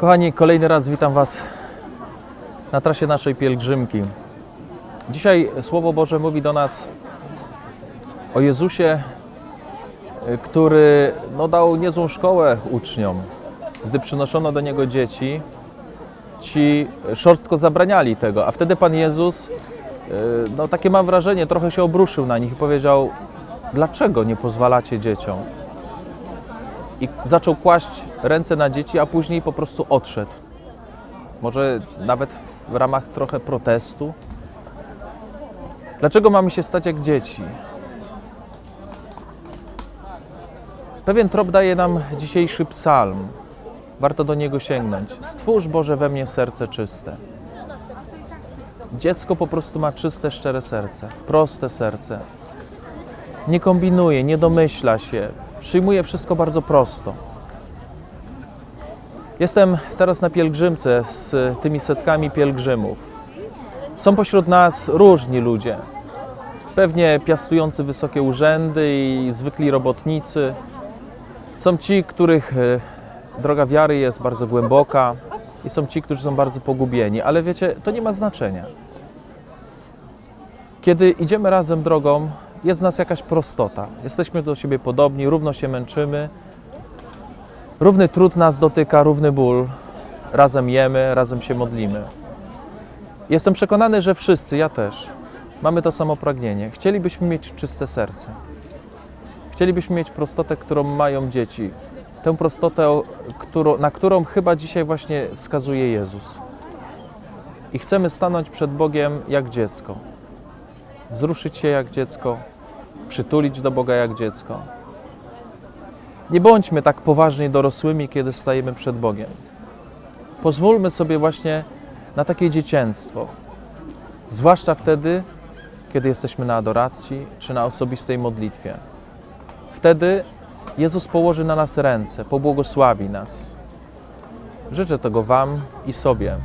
Kochani, kolejny raz witam Was na trasie naszej pielgrzymki. Dzisiaj Słowo Boże mówi do nas o Jezusie, y, który no, dał niezłą szkołę uczniom. Gdy przynoszono do Niego dzieci, ci szorstko zabraniali tego, a wtedy Pan Jezus, y, no takie mam wrażenie, trochę się obruszył na nich i powiedział, dlaczego nie pozwalacie dzieciom? I zaczął kłaść ręce na dzieci, a później po prostu odszedł. Może nawet w ramach trochę protestu. Dlaczego mamy się stać jak dzieci? Pewien trop daje nam dzisiejszy psalm. Warto do niego sięgnąć. Stwórz Boże we mnie serce czyste. Dziecko po prostu ma czyste, szczere serce, proste serce. Nie kombinuje, nie domyśla się, przyjmuje wszystko bardzo prosto. Jestem teraz na pielgrzymce z tymi setkami pielgrzymów. Są pośród nas różni ludzie. Pewnie piastujący wysokie urzędy i zwykli robotnicy. Są ci, których e, droga wiary jest bardzo głęboka i są ci, którzy są bardzo pogubieni, ale wiecie, to nie ma znaczenia. Kiedy idziemy razem drogą, jest w nas jakaś prostota. Jesteśmy do siebie podobni, równo się męczymy. Równy trud nas dotyka, równy ból. Razem jemy, razem się modlimy. Jestem przekonany, że wszyscy, ja też, mamy to samo pragnienie. Chcielibyśmy mieć czyste serce. Chcielibyśmy mieć prostotę, którą mają dzieci. Tę prostotę, na którą chyba dzisiaj właśnie wskazuje Jezus. I chcemy stanąć przed Bogiem jak dziecko wzruszyć się jak dziecko, przytulić do Boga jak dziecko. Nie bądźmy tak poważnie dorosłymi, kiedy stajemy przed Bogiem. Pozwólmy sobie właśnie na takie dziecięctwo, zwłaszcza wtedy, kiedy jesteśmy na adoracji czy na osobistej modlitwie. Wtedy Jezus położy na nas ręce, pobłogosławi nas. Życzę tego Wam i sobie.